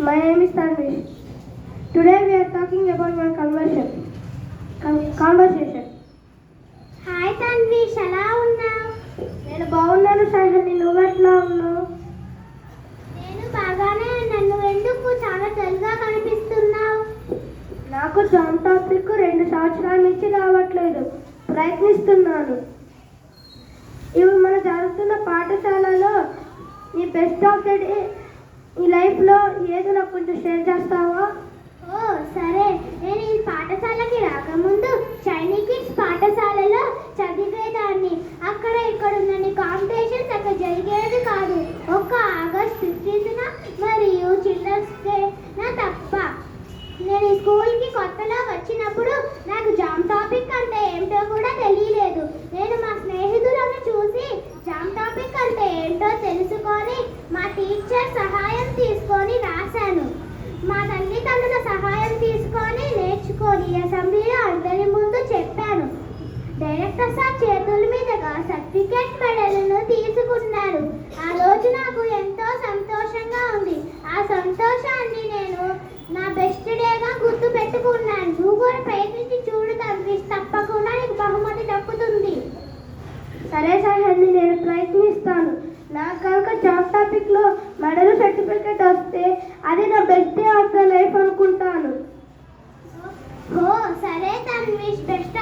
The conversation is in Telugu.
My name is Tanvish. Today we are talking about my conversion. Con- conversation. Hi Tanvish ఎలా ఉన్నావు? నేను బాగున్నాను సాయిహని నువ్వు ఎట్లా ఉన్నావు? నేను బాగానే నువ్వు ఎందుకు చాలా తెలుగా కనిపిస్తున్నావు? నాకు జామ్ టాపిక్ రెండు సంవత్సరాల నుంచి రావట్లేదు. ప్రయత్నిస్తున్నాను. ఇవి మన జరుగుతున్న పాఠశాలలో నీ బెస్ట్ ఆఫ్ ద డే ఈ లైఫ్లో ఏదో నాకు చేస్తావా ఓ సరే. నేను ఈ పాఠశాలకి రాకముందు చైనీ కిడ్స్ పాఠశాలలో చదివేదాన్ని. అక్కడ ఇక్కడ ఉన్న కాంపిటీషన్స్ అక్కడ జరిగేది కాదు. ఒక్క ఆగస్ట్ ఫిఫ్టీన్త్న మరియు చిల్డ్రన్స్ డే నా తప్ప. నేను స్కూల్కి కొత్తలో వచ్చినప్పుడు నాకు జామ్ టాపిక్ అంటే ఏంటో కూడా తెలియలేదు. నేను మా స్నేహితులను చూసి జామ్ టాపిక్ అంటే ఏంటో తెలుసుకొని మా టీచర్ సహాయం తీసుకొని రాశాను మా తల్లిదండ్రుల సహాయం తీసుకొని ఈ అసెంబ్లీలో అందరి ముందు చెప్పాను. డైరెక్టర్ సార్ చేతుల మీదుగా సర్టిఫికేట్ మెడల్ను తీసుకున్నారు. ఆ రోజు నాకు ఎంతో సంతోషంగా ఉంది. ఆ సంతోషాన్ని నేను నా బెస్ట్ డేగా గుర్తు పెట్టుకున్నాను నువ్వు కూడా ప్రయత్నించి చూడు తప్పిస్ తప్పకుండా నీకు బహుమతి దక్కుతుంది. సరే సాయిహని నేను ప్రయత్నిస్తాను. నాకు కనుక జాబ్ టాపిక్లో మెడల్ సర్టిఫికేట్ వస్తే అది నా best day of the life అనుకుంటాను ఓ సరే తన్విష్ బెస్ట్